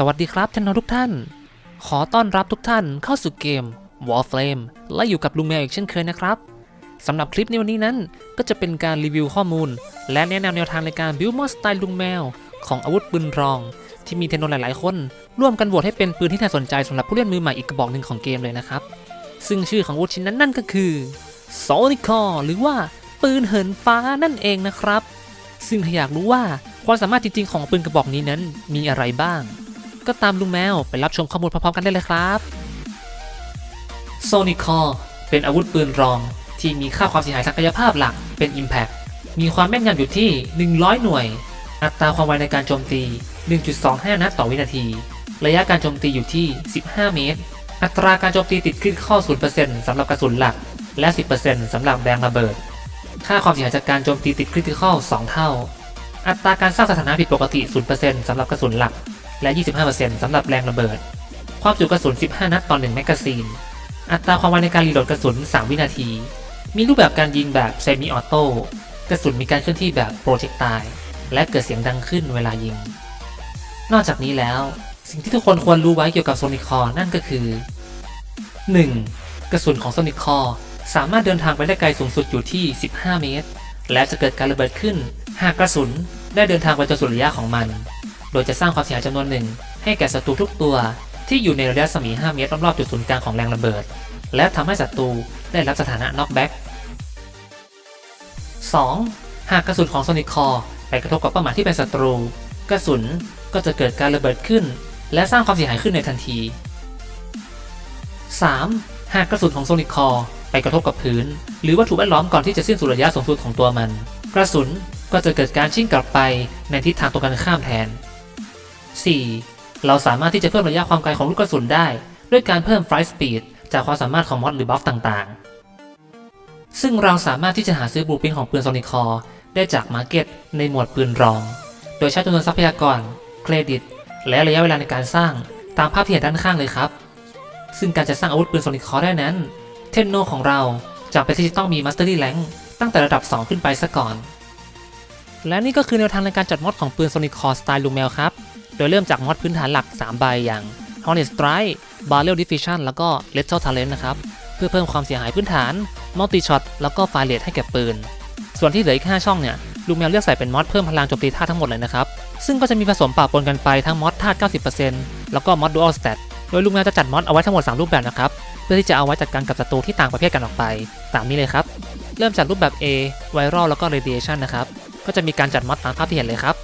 สวัสดีครับท่านทุกท่าน ขอต้อนรับทุกท่านเข้าสู่เกม Warframe และอยู่กับลุงแมวอีกเช่นเคยนะครับสำหรับคลิปในวันนี้นั้น ก็จะเป็นการรีวิวข้อมูล และแนะนำแนวทางในการบิวมอสไตล์ลุงแมว ของอาวุธปืนรอง ที่มีเทนนหลาย ๆ คน ร่วมกันโหวตให้เป็นปืนที่น่าสนใจสำหรับผู้เล่นมือใหม่อีกกระบอกหนึ่งของเกมเลยนะครับ ซึ่งชื่อของอาวุธชิ้นนั้นนั่นก็คือ s o n i c o หรือว่าปืนเหินฟ้านั่นเองนะครับ ซึ่งถ้าอยากรู้ว่าความสามารถจริง ๆ ของปืนกระบอกนี้นั้นมีอะไรบ้าง ก็ตามลุงแมวไปรับชมข้อมูลพร้อมๆกันได้เลยครับ s o n i c o r เป็นอาวุธปืนรอง ที่มีค่าความเสียหายทางกายภาพหลักเป็น Impact มีความแม่นยำอยู่ที่ 100 หน่วย อัตราความไวในการโจมตี 1.25 นัดต่อวินาที ระยะการโจมตีอยู่ที่ 15 เมตร อัตราการโจมตีติดคริติคอ0%สำหรับกระสุนหลัก และ 10%สำหรับแรงระเบิด ค่าความเสียหายจากการโจมตีติดคริติคอล2เท่า อัตราการสร้างสถานะผิดปกติ 0%สำหรับกระสุนหลัก และ 25%สำหรับแรงระเบิด ความจุกระสุน 15 นัดต่อ1แมกกาซีน อัตราความไวในการรีโหลดกระสุน 3 วินาที มีรูปแบบการยิงแบบเซมิออโต้กระสุนมีการเคลื่อนที่แบบโปรเจกตายและเกิดเสียงดังขึ้นเวลายิง นอกจากนี้แล้ว สิ่งที่ทุกคนควรรู้ไว้เกี่ยวกับโซนิคอนั่นก็คือ 1. กระสุนของโซนิคอสามารถเดินทางไปได้ไกลสูงสุดอยู่ที่ 15 เมตร และจะเกิดการระเบิดขึ้น หากกระสุนได้เดินทางไปจนสุดระยะของมัน โดยจะสร้างความเสียหายจำนวนหนึ่ง ให้แก่ศัตรูทุกตัว ที่อยู่ในระยะสมี 5 เมตรรอบๆจุดศูนย์กลางของแรงระเบิด และทำให้ศัตรูได้รับสถานะน็อกแบ็ก 2. หากกระสุนของโซนิคอไปกระทบกับเป้าหมายที่เป็นศัตรู กระสุนก็จะเกิดการระเบิดขึ้น และสร้างความเสียหายขึ้นในทันที 3. หากกระสุนของโซนิคอไปกระทบกับพื้น หรือวัตถุแวดล้อมก่อนที่จะสิ้นสุดระยะสูงสุดของตัวมัน กระสุนก็จะเกิดการชิ่งกลับไปในทิศทางตรงกันข้ามแทน 4. เราสามารถที่จะเพิ่มระยะความไกลของลูกกระสุนได้ ด้วยการเพิ่ม flight speed จากความสามารถของมอดหรือบัฟต่างๆ ซึ่งเราสามารถที่จะหาซื้อบูปินของปืนโซนิคอได้จากมาร์เก็ตในหมวดปืนรอง โดยใช้จำนวนทรัพยากร เครดิต และระยะเวลาในการสร้างตามภาพที่เห็นด้านข้างเลยครับ ซึ่งการจะสร้างอาวุธปืนโซนิคอได้นั้น เทนโนของเราจำเป็นที่จะต้องมีมาสเตอรี่แ n งตั้งแต่ระดับ 2 ขึ้นไปซะก่อน และนี่ก็คือแนวทางในการจัดมอดของปืนโซนิคอสไตล์ลูแมวครับ โดยเริ่มจากมอดพื้นฐานหลัก 3 ใบอย่าง Hornet Strike Barrel Diffusion แล้วก็ Lethal Talent นะครับ เพื่อเพิ่มความเสียหายพื้นฐาน Multi Shot แล้วก็ Fire Rate ให้แก่ปืน ส่วนที่เหลืออีก 5 ช่องเนี่ยลูแมวเลือกใส่เป็นมอดเพิ่มพลังโจมตีธาตุทั้งหมดเลยนะครับ ซึ่งก็จะมีผสมปะปนกันไปทั้งมอดธาตุ 90%แล้วก็มอด Dual Stat โดยลูแมวจะจัดมอดเอาไว้ทั้งหมด 3 รูปแบบนะครับ เพื่อที่จะเอาไว้จัดการกับศัตรูที่ต่างประเภทกันออกไป ตามนี้เลยครับ เริ่มจากรูปแบบ A Viral แล้วก็ Radiation นะครับ ก็จะมีการจัดมอดตามภาพที่เห็นเลยครับ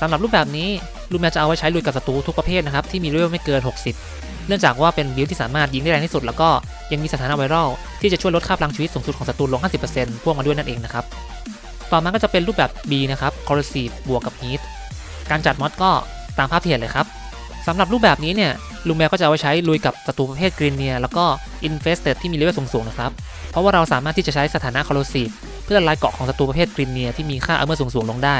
สำหรับรูปแบบนี้ ลูแมวจะเอาไว้ใช้ลุยกับศัตรูทุกประเภทนะครับที่มีเลเวลไม่เกิน 60 เนื่องจากว่าเป็นบิลที่สามารถยิงได้แรงที่สุด แล้วก็ยังมีสถานะไวรัลที่จะช่วยลดค่าพลังชีวิตสูงสุดของศัตรูลง 50%พ่วงมาด้วยนั่นเองนะครับต่อมาก็จะเป็นรูปแบบ B นะครับ Corrosive บวกกับ Heat การจัดมอดก็ตามภาพที่เห็นเลยครับสำหรับรูปแบบนี้เนี่ยลูแมวก็จะเอาไว้ใช้ลุยกับศัตรูประเภทกรีนเนียแล้วก็ Infested ที่มีเลเวลสูงๆนะครับ เพราะว่าเราสามารถที่จะใช้สถานะ Corrosive เพื่อลายเกาะของศัตรูประเภทกรีนเนียที่มีค่าอเมอร์สูงๆลงได้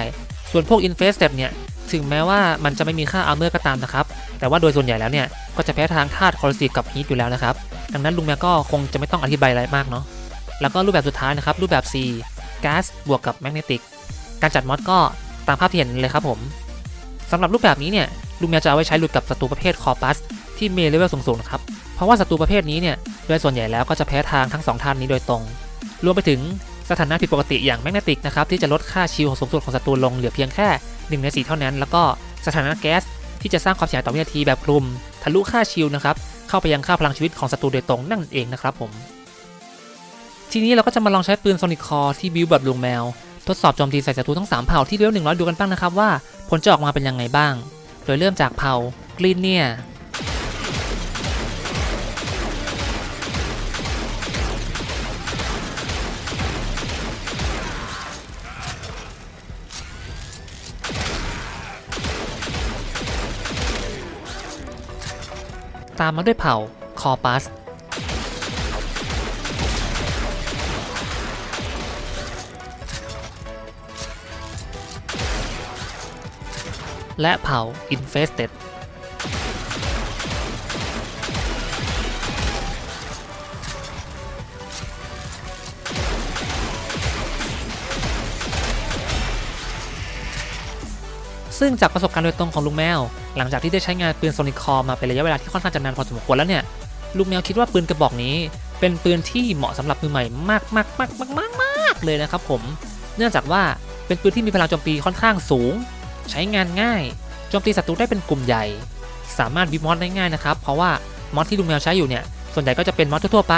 ส่วนพวก Infested เนี่ย ถึงแม้ว่ามันจะไม่มีค่าอาร์เมอร์ก็ตามนะครับ แต่ว่าโดยส่วนใหญ่แล้วเนี่ย ก็จะแพ้ทางธาตุคอร์ซีกับฮีทอยู่แล้วนะครับ ดังนั้นลุงแมวก็คงจะไม่ต้องอธิบายอะไรมากเนาะ แล้วก็รูปแบบสุดท้ายนะครับ รูปแบบ C ก๊าซบวกกับแมกเนติก การจัดมอดก็ตามภาพที่เห็นเลยครับผมสำหรับรูปแบบนี้เนี่ยลุงแมวจะเอาไว้ใช้หลุดกับศัตรูประเภทคอปัสที่เมเลเวลสูงๆนะครับ เพราะว่าศัตรูประเภทนี้เนี่ย โดยส่วนใหญ่แล้วก็จะแพ้ทางทั้ง2ท่านนี้โดยตรง รวมไปถึงสถานะผิดปกติอย่างแมกเนติกนะครับที่จะลดค่าชิลของสูงสุดของศัตรูลงเหลือเพียงแค่ 1ใน4เท่านั้น แล้วก็สถานะแก๊สที่จะสร้างความเสียหายต่อวินาทีแบบคลุมทะลุค่าชิลนะครับเข้าไปยังค่าพลังชีวิตของศัตรูโดยตรงนั่นเองนะครับผม ทีนี้เราก็จะมาลองใช้ปืนโซนิคอที่บิวแบบลุงแมว ทดสอบโจมตีใส่ศัตรูทั้ง 3 เผ่าที่เลเวล100 ดูกันบ้างนะครับว่าผลจะออกมาเป็นยังไงบ้าง โดยเริ่มจากเผ่ากรีนเนีย ตามมาด้วยเผ่าคอปัส และเผ่า Infested ซึ่งจากประสบการณ์โดยตรงของลุงแมว หลังจากที่ได้ใช้งานปืนโซนิคอมาเป็นระยะเวลาที่ค่อนข้างจะนานพอสมควรแล้วเนี่ยลุงแมวคิดว่าปืนกระบอกนี้ เป็นปืนที่เหมาะสำหรับมือใหม่มากมากมากมากมากมากเลยนะครับผม เนื่องจากว่าเป็นปืนที่มีพลังโจมตีค่อนข้างสูง ใช้งานง่ายโจมตีศัตรูได้เป็นกลุ่มใหญ่ สามารถวิมอดได้ง่ายนะครับเพราะว่ามอดที่ลุงแมวใช้อยู่เนี่ยส่วนใหญ่ก็จะเป็นมอดทั่วๆไป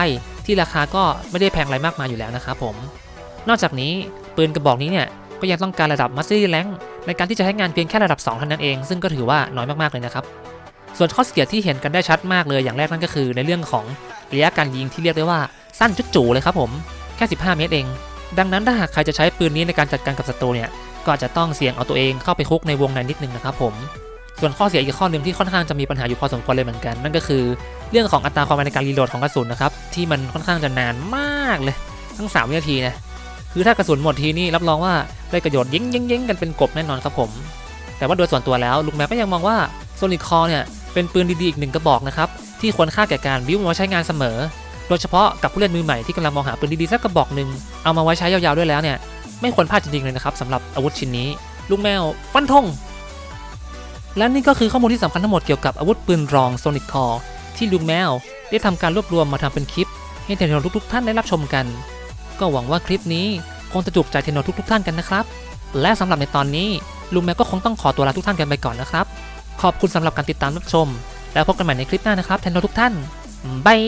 ที่ราคาก็ไม่ได้แพงอะไรมากมายอยู่แล้วนะครับผม นอกจากนี้ปืนกระบอกนี้เนี่ยก็ยังต้องการระดับมัสซี่แรง ในการที่จะใช้งานเพียงแค่ระดับ2เท่านั้นเอง ซึ่งก็ถือว่าน้อยมากๆเลยนะครับ ส่วนข้อเสียที่เห็นกันได้ชัดมากเลยอย่างแรกนั่นก็คือ ในเรื่องของระยะการยิงที่เรียกได้ว่าสั้นจุดจู่เลยครับผมแค่ 15 เมตรเอง ดังนั้นถ้าหากใครจะใช้ปืนนี้ในการจัดการกับศัตรูเนี่ยก็อาจจะต้องเสี่ยงเอาตัวเองเข้าไปคุกในวงในนิดนึงนะครับผมส่วนข้อเสียอีกข้อหนึ่งที่ค่อนข้างจะมีปัญหาอยู่พอสมควรเลยเหมือนกัน นั่นก็คือเรื่องของอัตราความไวในการรีโหลดของกระสุนนะครับที่มันค่อนข้างจะนานมากเลย ทั้ง3วินาทีนะ คือถ้ากระสุนหมดทีนี่รับรองว่าได้ประโยชน์ยิงยิงยิงกันเป็นกบแน่นอนครับผม แต่ว่าโดยส่วนตัวแล้วลุงแมวก็ยังมองว่าโซนิคอเนี่ยเป็นปืนดีๆอีกหนึ่งกระบอกนะครับที่ควรค่าแก่การวิวมาใช้งานเสมอ โดยเฉพาะกับผู้เล่นมือใหม่ที่กำลังมองหาปืนดีๆสักกระบอกหนึ่งเอามาไว้ใช้ยาวๆด้วยแล้วเนี่ยไม่ควรพลาดจริงๆเลยนะครับสำหรับอาวุธชิ้นนี้ ลุงแมวฟันธงและนี่ก็คือข้อมูลที่สำคัญทั้งหมดเกี่ยวกับอาวุธปืนรอง Sonic Core ที่ลุงแมวได้ทำการรวบรวมมาทำเป็นคลิปให้เทรนโนทุกๆท่านได้รับชมกัน ก็หวังว่าคลิปนี้คงจะจุกใจเทนโนทุกๆท่านกันนะครับ และสำหรับในตอนนี้ลุงแมวก็คงต้องขอตัวลาทุกท่านกันไปก่อนนะครับ ขอบคุณสำหรับการติดตามรับชม แล้วพบกันใหม่ในคลิปหน้านะครับเทนโนทุกท่านบาย